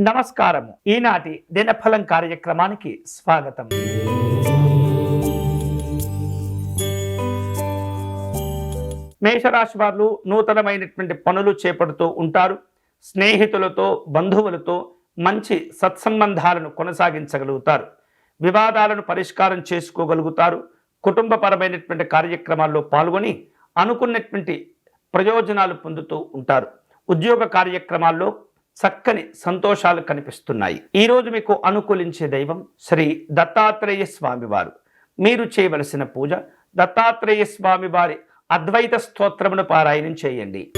నమస్కారము. ఈనాటి దినఫలం కార్యక్రమానికి స్వాగతం. మేషరాశి వారు నూతనమైనటువంటి పనులు చేపడుతూ ఉంటారు. స్నేహితులతో బంధువులతో మంచి సత్సంబంధాలను కొనసాగించగలుగుతారు. వివాదాలను పరిష్కారం చేసుకోగలుగుతారు. కుటుంబపరమైనటువంటి కార్యక్రమాల్లో పాల్గొని అనుకున్నటువంటి ప్రయోజనాలు పొందుతూ ఉంటారు. ఉద్యోగ కార్యక్రమాల్లో చక్కని సంతోషాలు కనిపిస్తున్నాయి. ఈరోజు మీకు అనుకూలించే దైవం శ్రీ దత్తాత్రేయ స్వామివారు మీరు చేయవలసిన పూజ దత్తాత్రేయ స్వామివారి అద్వైత స్తోత్రమును పారాయణం చేయండి.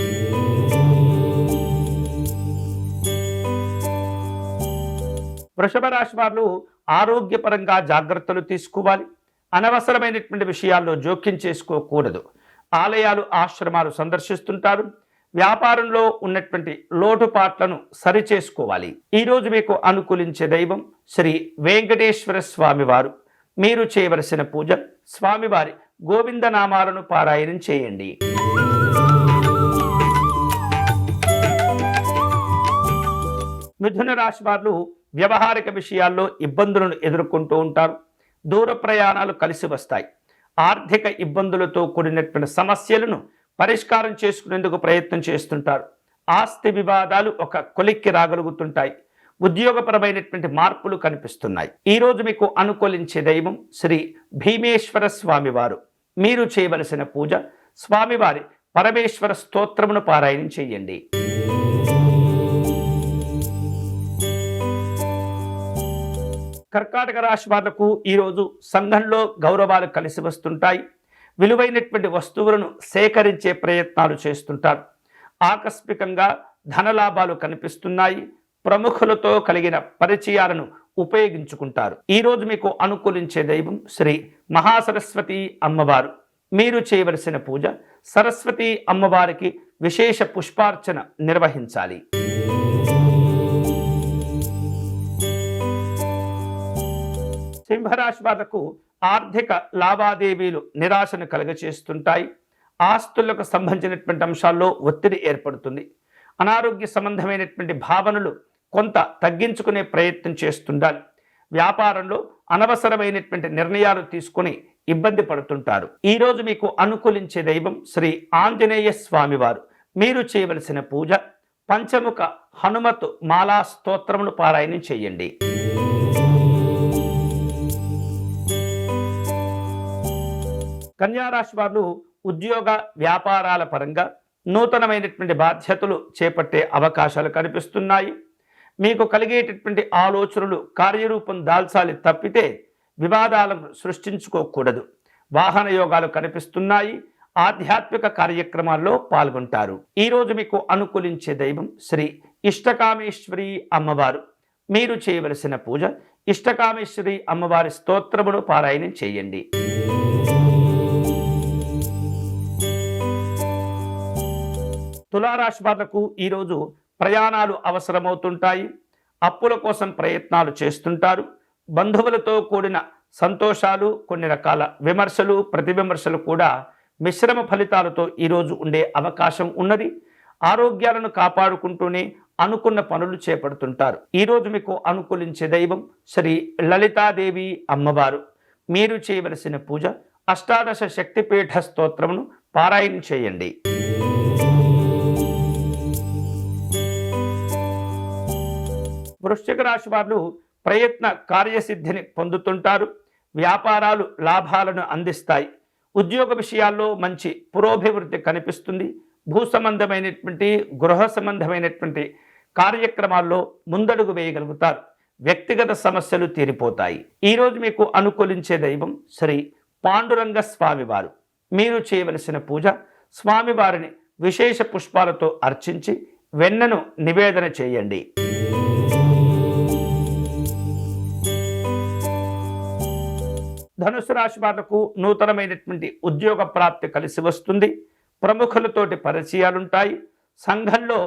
వృషభ రాశి వారు ఆరోగ్యపరంగా జాగ్రత్తలు తీసుకోవాలి. అనవసరమైనటువంటి విషయాల్లో జోక్యం చేసుకోకూడదు. ఆలయాలు ఆశ్రమాలు సందర్శిస్తుంటారు. వ్యాపారంలో ఉన్నటువంటి లోటుపాట్లను సరిచేసుకోవాలి. ఈరోజు మీకు అనుకూలించే దైవం శ్రీ వెంకటేశ్వర స్వామివారు. మీరు చేయవలసిన పూజ స్వామివారి గోవిందనామాలను పారాయణం చేయండి. మిథున రాశి వారు వ్యవహారిక విషయాల్లో ఇబ్బందులను ఎదుర్కొంటూ ఉంటారు. దూర ప్రయాణాలు కలిసి వస్తాయి. ఆర్థిక ఇబ్బందులతో కూడినటువంటి సమస్యలను పరిష్కారం చేసుకునేందుకు ప్రయత్నం చేస్తుంటారు. ఆస్తి వివాదాలు ఒక కొలిక్కి రాగలుగుతుంటాయి. ఉద్యోగపరమైనటువంటి మార్పులు కనిపిస్తున్నాయి. ఈరోజు మీకు అనుకూలించే దైవం శ్రీ భీమేశ్వర స్వామివారు. మీరు చేయవలసిన పూజ స్వామివారి పరమేశ్వర స్తోత్రమును పారాయణం చేయండి. కర్కాటక రాశి వాళ్ళకు ఈరోజు సంఘంలో గౌరవాలు కలిసి వస్తుంటాయి. విలువైనటువంటి వస్తువులను సేకరించే ప్రయత్నాలు చేస్తుంటారు. ఆకస్మికంగా ధనలాభాలు కనిపిస్తున్నాయి. ప్రముఖులతో కలిగిన పరిచయాలను ఉపయోగించుకుంటారు. ఈరోజు మీకు అనుకూలించే దైవం శ్రీ మహాసరస్వతి అమ్మవారు. మీరు చేయవలసిన పూజ సరస్వతి అమ్మవారికి విశేష పుష్పార్చన నిర్వహించాలి. సింహరాశి వాళ్ళకు ఆర్థిక లావాదేవీలు నిరాశను కలుగచేస్తుంటాయి. ఆస్తులకు సంబంధించినటువంటి అంశాల్లో ఒత్తిడి ఏర్పడుతుంది. అనారోగ్య సంబంధమైనటువంటి భావనలు కొంత తగ్గించుకునే ప్రయత్నం చేస్తుండాలి. వ్యాపారంలో అనవసరమైనటువంటి నిర్ణయాలు తీసుకుని ఇబ్బంది పడుతుంటారు. ఈరోజు మీకు అనుకూలించే దైవం శ్రీ ఆంజనేయ స్వామివారు. మీరు చేయవలసిన పూజ పంచముఖ హనుమతు మాలా స్తోత్రమును పారాయణం చేయండి. కన్యారాశి వారు ఉద్యోగ వ్యాపారాల పరంగా నూతనమైనటువంటి బాధ్యతలు చేపట్టే అవకాశాలు కనిపిస్తున్నాయి. మీకు కలిగేటటువంటి ఆలోచనలు కార్యరూపం దాల్చాలి తప్పితే వివాదాలను సృష్టించుకోకూడదు. వాహన యోగాలు కనిపిస్తున్నాయి. ఆధ్యాత్మిక కార్యక్రమాల్లో పాల్గొంటారు. ఈరోజు మీకు అనుకూలించే దైవం శ్రీ ఇష్టకామేశ్వరి అమ్మవారు. మీరు చేయవలసిన పూజ ఇష్టకామేశ్వరి అమ్మవారి స్తోత్రమును పారాయణం చేయండి. తులారాశి వాళ్ళకు ఈరోజు ప్రయాణాలు అవసరమవుతుంటాయి. అప్పుల కోసం ప్రయత్నాలు చేస్తుంటారు. బంధువులతో కూడిన సంతోషాలు కొన్ని రకాల విమర్శలు ప్రతివిమర్శలు కూడా మిశ్రమ ఫలితాలతో ఈరోజు ఉండే అవకాశం ఉన్నది. ఆరోగ్యాలను కాపాడుకుంటూనే అనుకున్న పనులు చేపడుతుంటారు. ఈరోజు మీకు అనుకూలించే దైవం శ్రీ లలితాదేవి అమ్మవారు. మీరు చేయవలసిన పూజ అష్టాదశ శక్తిపీఠ స్తోత్రమును పారాయణ చేయండి. వృశ్చిక రాశి వారు ప్రయత్న కార్యసిద్ధిని పొందుతుంటారు. వ్యాపారాలు లాభాలను అందిస్తాయి. ఉద్యోగ విషయాల్లో మంచి పురోభివృద్ధి కనిపిస్తుంది. భూ సంబంధమైనటువంటి గృహ సంబంధమైనటువంటి కార్యక్రమాల్లో ముందడుగు వేయగలుగుతారు. వ్యక్తిగత సమస్యలు తీరిపోతాయి. ఈరోజు మీకు అనుకూలించే దైవం శ్రీ పాండురంగ స్వామివారు. మీరు చేయవలసిన పూజ స్వామివారిని విశేష పుష్పాలతో అర్చించి వెన్నను నివేదన చేయండి. ధనుసు రాశి వాళ్ళకు నూతనమైనటువంటి ఉద్యోగ ప్రాప్తి కలిసి వస్తుంది. ప్రముఖులతోటి పరిచయాలుంటాయి. సంఘంలో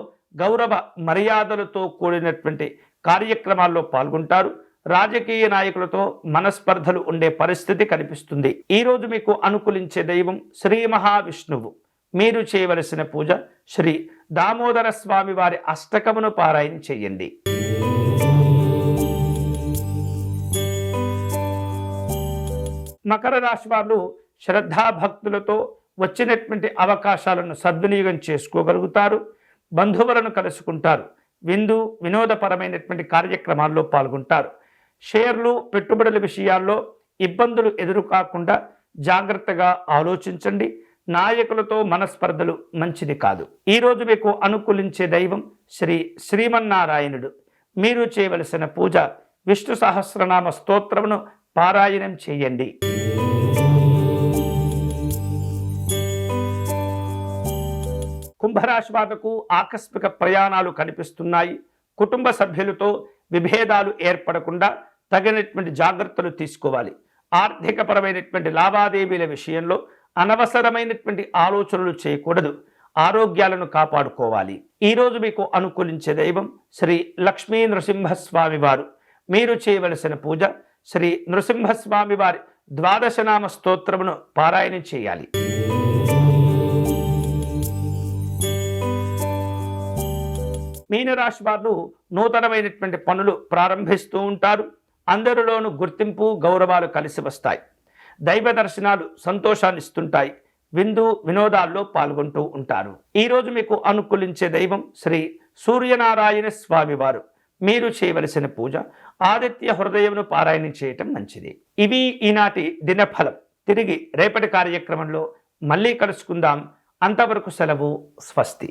గౌరవ మర్యాదలతో కూడినటువంటి కార్యక్రమాల్లో పాల్గొంటారు. రాజకీయ నాయకులతో మనస్పర్ధలు ఉండే పరిస్థితి కనిపిస్తుంది. ఈరోజు మీకు అనుకూలించే దైవం శ్రీ మహావిష్ణువు. మీరు చేయవలసిన పూజ శ్రీ దామోదర స్వామి వారి అష్టకమును పారాయణ చేయండి. మకర రాశి వాళ్ళు శ్రద్ధాభక్తులతో వచ్చినటువంటి అవకాశాలను సద్వినియోగం చేసుకోగలుగుతారు బంధువులను కలుసుకుంటారు విందు వినోదపరమైనటువంటి కార్యక్రమాల్లో పాల్గొంటారు. షేర్లు పెట్టుబడుల విషయాల్లో ఇబ్బందులు ఎదురు కాకుండా జాగ్రత్తగా ఆలోచించండి. నాయకులతో మనస్పర్ధలు మంచిది కాదు. ఈరోజు మీకు అనుకూలించే దైవం శ్రీ శ్రీమన్నారాయణుడు. మీరు చేయవలసిన పూజ విష్ణు సహస్రనామ స్తోత్రమును పారాయణం చేయండి. కుంభరాశి వాళ్ళకు ఆకస్మిక ప్రయాణాలు కనిపిస్తున్నాయి. కుటుంబ సభ్యులతో విభేదాలు ఏర్పడకుండా తగినటువంటి జాగ్రత్తలు తీసుకోవాలి. ఆర్థికపరమైనటువంటి లావాదేవీల విషయంలో అనవసరమైనటువంటి ఆలోచనలు చేయకూడదు. ఆరోగ్యాలను కాపాడుకోవాలి. ఈరోజు మీకు అనుకూలించే దైవం శ్రీ లక్ష్మీ నృసింహస్వామి వారు. మీరు చేయవలసిన పూజ శ్రీ నృసింహస్వామి వారి ద్వాదశనామ స్తోత్రమును పారాయణం చేయాలి. మీనరాశి వారు నూతనమైనటువంటి పనులు ప్రారంభిస్తూ ఉంటారు. అందరిలోనూ గుర్తింపు గౌరవాలు కలిసి వస్తాయి. దైవ దర్శనాలు సంతోషాన్ని ఇస్తుంటాయి. విందు వినోదాల్లో పాల్గొంటూ ఉంటారు. ఈరోజు మీకు అనుకూలించే దైవం శ్రీ సూర్యనారాయణ స్వామివారు మీరు చేయవలసిన పూజ ఆదిత్య హృదయమును పారాయణం చేయటం మంచిది. ఇవి ఈనాటి దినఫలం. తిరిగి రేపటి కార్యక్రమంలో మళ్ళీ కలుసుకుందాం. అంతవరకు సెలవు స్వస్తి.